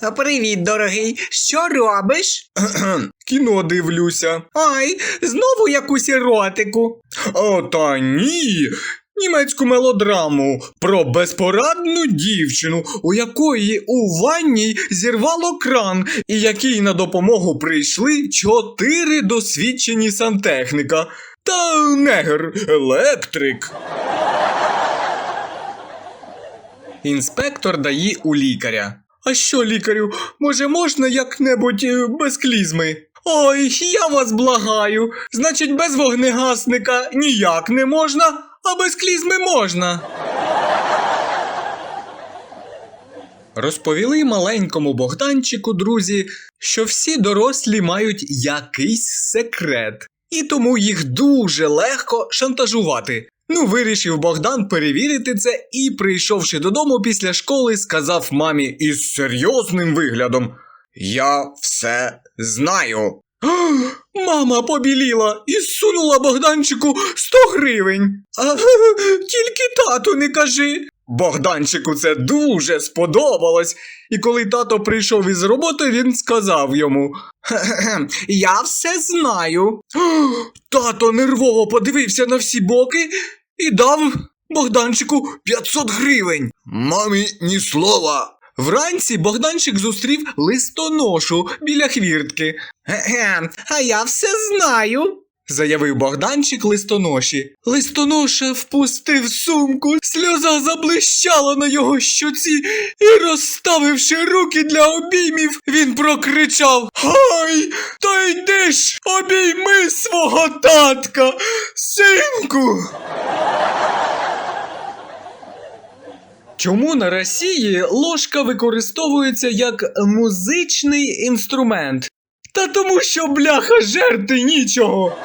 Привіт, дорогий. Що робиш? Кіно дивлюся. Ай, знову якусь еротику. О, та ні. Німецьку мелодраму про безпорадну дівчину, у якої у ванній зірвало кран, і якій на допомогу прийшли чотири досвідчені сантехніка та негр електрик. Інспектор дає у лікаря. А що, лікарю, може можна як-небудь е, без клізми? Ой, я вас благаю. Значить, без вогнегасника ніяк не можна, а без клізми можна. Розповіли маленькому Богданчику, друзі, що всі дорослі мають якийсь секрет, і тому їх дуже легко шантажувати. Ну, вирішив Богдан перевірити це і, прийшовши додому після школи, сказав мамі із серйозним виглядом: Я все знаю. Мама побіліла і сунула Богданчику 100 гривень. А, тільки тату не кажи. Богданчику це дуже сподобалось, і коли тато прийшов із роботи, він сказав йому: «Хе-хе, Я все знаю. Тато нервово подивився на всі боки і дав Богданчику 500 гривень. Мамі ні слова. Вранці Богданчик зустрів листоношу біля хвіртки. Ге-ге, а я все знаю. Заявив Богданчик листоноші. Листоноша впустив сумку, сльоза заблищала на його щоці, і, розставивши руки для обіймів, він прокричав Хай, та йди ж, обійми свого татка, синку. Чому на Росії ложка використовується як музичний інструмент? Та тому, що бляха жерти нічого.